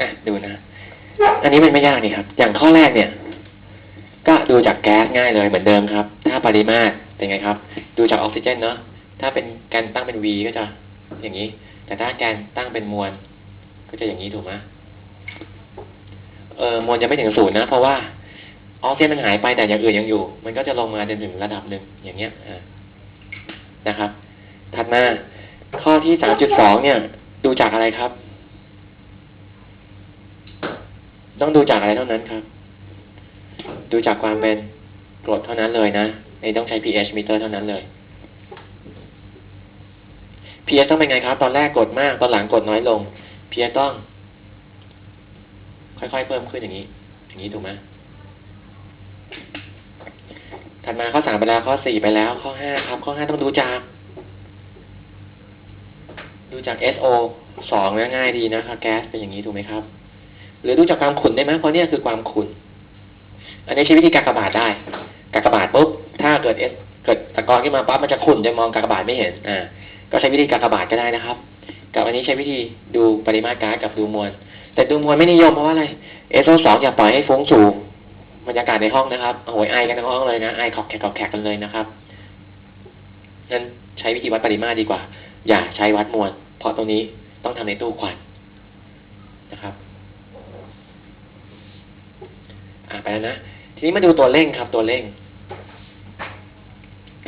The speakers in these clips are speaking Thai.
อะดูนะ อันนี้มันไม่ยากนี่ครับ อย่างข้อแรกเนี่ย ก็ดูจากแก๊สง่ายเลยเหมือนเดิมครับ ถ้าปริมาตรเป็นไงครับ ดูจากออกซิเจนเนาะ ถ้าเป็นการตั้งเป็น V ก็จะอย่างนี้ แต่ถ้าแการตั้งเป็นมวล ก็จะอย่างนี้ถูกไหมเออมวลจะไม่ถึงศูนย์นะ เพราะว่าออกซิเจนมันหายไปแต่อย่างอื่นยังอยู่ มันก็จะลงมาจนถึงระดับหนึ่งอย่างเงี้ยอ่านะครับ ถัดมาข้อที่สามจุดสองเนี่ย ดูจากอะไรครับ ต้องดูจากอะไรเท่านั้นครับ ดูจากความเป็นกรดเท่านั้นเลยนะไม่ต้องใช้ pH meter เท่านั้นเลย pH ต้องเป็นไงครับ ตอนแรกกดมาก ตอนหลังกดน้อยลง pH ต้อง ค่อยๆ เพิ่มขึ้นอย่างนี้ อย่างนี้ถูกไหมถัดมาข้อสามไปแล้วข้อสี่ไปแล้ว ข้อห้าครับ ข้อห้าต้องดูจาก ดูจาก SO สองง่ายๆดีนะครับแก๊สเป็นอย่างนี้ถูกไหมครับ หรือดูจากความขุ่นได้ไหมเพราะเนี่ยคือความขุ่นอันนี้ใช้วิธีการกระบาทได้กากบาทปุ๊บถ้าเกิดเอสเกิดตะกอนขึ้นมาปั๊บมันจะขุ่นจะมองกากบาทไม่เห็นอ่าก็ใช้วิธีกากบาทก็ได้นะครับ กับอันนี้ใช้วิธีดูปริมาตรก๊าซกับดูมวล แต่ดูมวลไม่นิยมเพราะว่าอะไร SO สองอย่าปล่อยให้ฟุ้งสู่บรรยากาศในห้องนะครับโอ้ยไอกันทั้งห้องเลยนะไอขอกแขกขอกแขกกันเลยนะครับนั้นใช้วิธีวัดปริมาตรดีกว่า อย่าใช้วัดมวลเพราะตรงนี้ต้องทำในตู้ควันนะครับ อ่าไปนะ ทีนี้มาดูตัวเร่งครับ ตัวเร่ง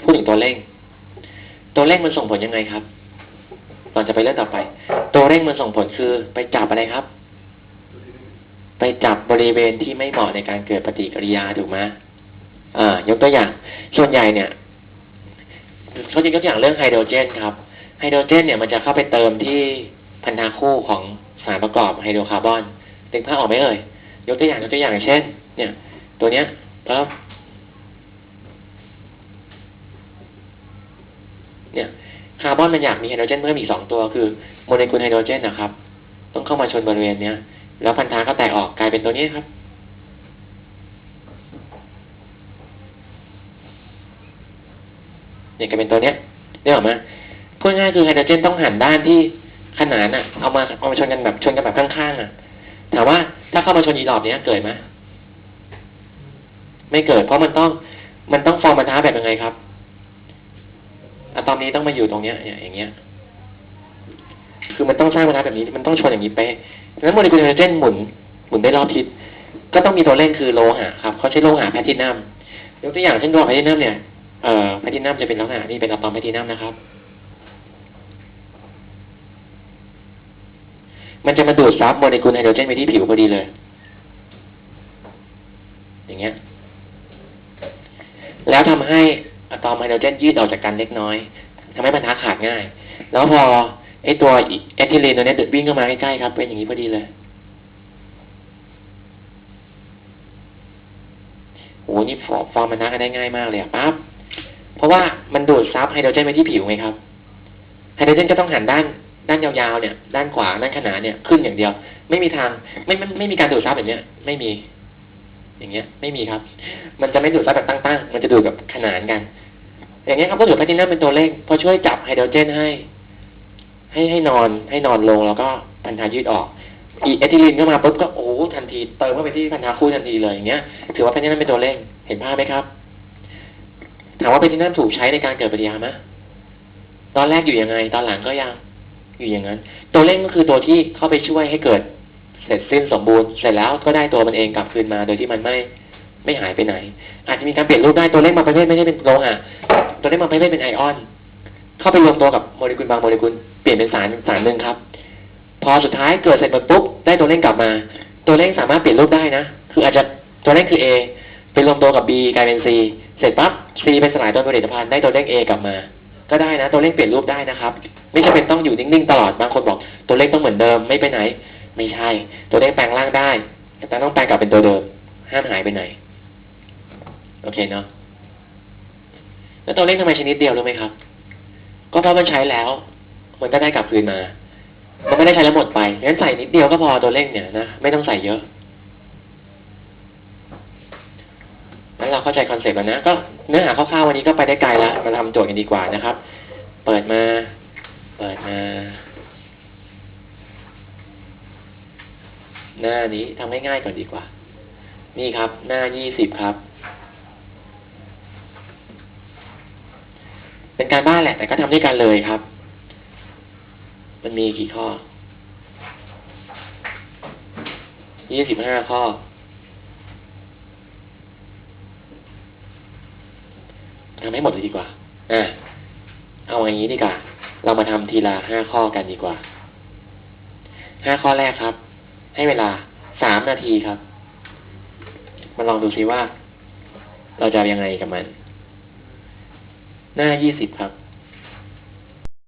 พูดถึงตัวเร่ง ตัวเร่งมันส่งผลยังไงครับก่อนจะไปเรื่องต่อไป ตัวเร่งมันส่งผลคือไปจับอะไรครับ ไปจับบริเวณที่ไม่เหมาะในการเกิดปฏิกิริยาถูกไหมอ่า ยกตัวอย่าง ส่วนใหญ่เนี่ยเขาจะยกตัวอย่างเรื่องไฮโดรเจนครับ ไฮโดรเจน เนี่ยมันจะเข้าไปเติมที่พันธะคู่ของสารประกอบไฮโดรคาร์บอนตึงภาพออกไหมเอ่ย ยกตัวอย่างยกตัวอย่างเช่น เนี่ย ตัวเนี้ยปั๊บเนี่ยคาร์บอนมันอยากมีไฮโดรเจนเพิ่มอีกสองตัวคือโมเลกุลไฮโดรเจนนะครับ ต้องเข้ามาชนบริเวณเนี้ย แล้วพันธะก็แตกออกกลายเป็นตัวนี้ครับ เนี่ยกลายเป็นตัวเนี้ยได้ออกไหมพูดง่ายคือไฮโดรเจนต้องหันด้านที่ขนานอะ เอามาเอามาชนกันแบบชนกันแบบข้างๆอะามว่าถ้าเข้ามาชนอีหลอดเนี้ยเกิดไหมไม่เกิด เพราะมันต้องมันต้องฟอร์มพันธะแบบยังไงครับอะตอมนี้ต้องมาอยู่ตรงเนี้ยอย่างเงี้ย คือมันต้องสร้างพันธะแบบนี้ มันต้องชนอย่างนี้เป๊ะแล้วโมเลกุลไฮโดรเจนหมุนหมุนได้รอบทิศก็ต้องมีตัวเร่งคือโลหะครับเขาใช้โลหะแพลตินัมยกตัวอย่างเช่นโลหะแพลตินัมเนี่ยเอ่อแพลตินัมจะเป็นลักษณะนี้เป็นอะตอมแพลตินัมนะครับ มันจะมาดูดซับโมเลกุลไฮโดรเจนไปที่ผิวพอดีเลย อย่างเงี้ย แล้วทำให้อะตอมไฮโดรเจนยืดออกจากกันเล็กน้อยทำให้พันธะขาดง่าย แล้วพอไอตัวเอทิลีนตัวเนี้ยดึดวิ่งเข้ามาใกล้ๆครับ เป็นอย่างนี้พอดีเลยโอ้นี่ฟอร์มฟอร์มันธะกันได้ง่ายมากเลยอะปั๊บเพราะว่ามันดูดซับไฮโดรเจนไปที่ผิวไงครับไฮโดรเจนก็ต้องหันด้าน ด้านยาวๆเนี่ย ด้านขวาด้านขนานเนี่ยขึ้นอย่างเดียว ไม่มีทางไม่ไม่ไม่มีการดูดซับแบบเนี้ย ไม่มี อย่างเงี้ย ไม่มีครับ มันจะไม่ดูดซับแบบตั้งๆ มันจะดูดแบบขนานกัน อย่างเงี้ยครับก็ถือแพลตินัมเป็นตัวเร่งพอช่วยจับไฮโดรเจนให้ ให้ให้นอนให้นอนลงแล้วก็พันธะยืดออกอีเอทิลีนเข้ามาปุ๊บก็โอ้ทันทีเติมเข้าไปที่พันธะคู่ทันทีเลยอย่างเงี้ย ถือว่าแพลตินัมเป็นตัวเร่งเห็นภาพไหมครับถามว่าแพลตินัมถูกใช้ในการเกิดปฏิกิริยาไหมตอนแรกอยู่ยังไง ตอนหลังก็ยัง อยู่อย่างนั้น ตัวเร่งก็คือตัวที่เข้าไปช่วยให้เกิด เสร็จสิ้นสมบูรณ์เสร็จแล้วก็ได้ตัวมันเองกลับคืนมา โดยที่มันไม่ไม่หายไปไหน อาจจะมีการเปลี่ยนรูปได้ตัวเร่งบางประเภทไม่ใช่เป็นโลหะตัวเร่งบางประเภทเป็นไอออน เข้าไปรวมตัวกับโมเลกุลบางโมเลกุลเปลี่ยนเป็นสารสารหนึ่งครับ พอสุดท้ายเกิดเสร็จหมดปุ๊บได้ตัวเร่งกลับมา ตัวเร่งสามารถเปลี่ยนรูปได้นะคืออาจจะตัวเร่งคือ A ไปรวมตัวกับ B กลายเป็น C เสร็จปั๊บ C ไปสลายตัวผลิตภัณฑ์ได้ตัวเลข A กลับมา ก็ได้นะ ตัวเลขเปลี่ยนรูปได้นะครับ ไม่จำเป็นต้องอยู่นิ่งๆตลอดบางคนบอก ตัวเลขต้องเหมือนเดิมไม่ไปไหน ไม่ใช่ ตัวเลขแปลงร่างได้ แต่ต้องแปลงกลับเป็นตัวเดิม ห้ามหายไปไหน โอเคเนาะแล้วตัวเลขทำไมชนิดเดียวรู้ไหมครับ ก็เพราะมันใช้แล้ว มันก็ได้กลับคืนมา มันไม่ได้ใช้แล้วหมดไปงั้นใส่นิดเดียวก็พอตัวเลขเนี่ยนะไม่ต้องใส่เยอะ งั้น เราเข้าใจคอนเซปต์แล้วนะ ก็เนื้อหาคร่าวๆวันนี้ก็ไปได้ไกลแล้วมาทำโจทย์กันดีกว่านะครับ เปิดมา เปิดมา หน้านี้ทำง่ายๆก่อนดีกว่า นี่ครับ หน้ายี่สิบครับ เป็นการบ้านแหละ แต่ก็ทำด้วยกันเลยครับ มันมีกี่ข้อยี่สิบห้าข้อ ทำให้หมดเลยดีกว่าอะเอาอย่างนี้ดีกว่า เรามาทำทีละห้าข้อกันดีกว่า ห้าข้อแรกครับ ให้เวลาสามนาทีครับ มาลองดูซิว่า เราจะยังไงกับมัน หน้ายี่สิบครับ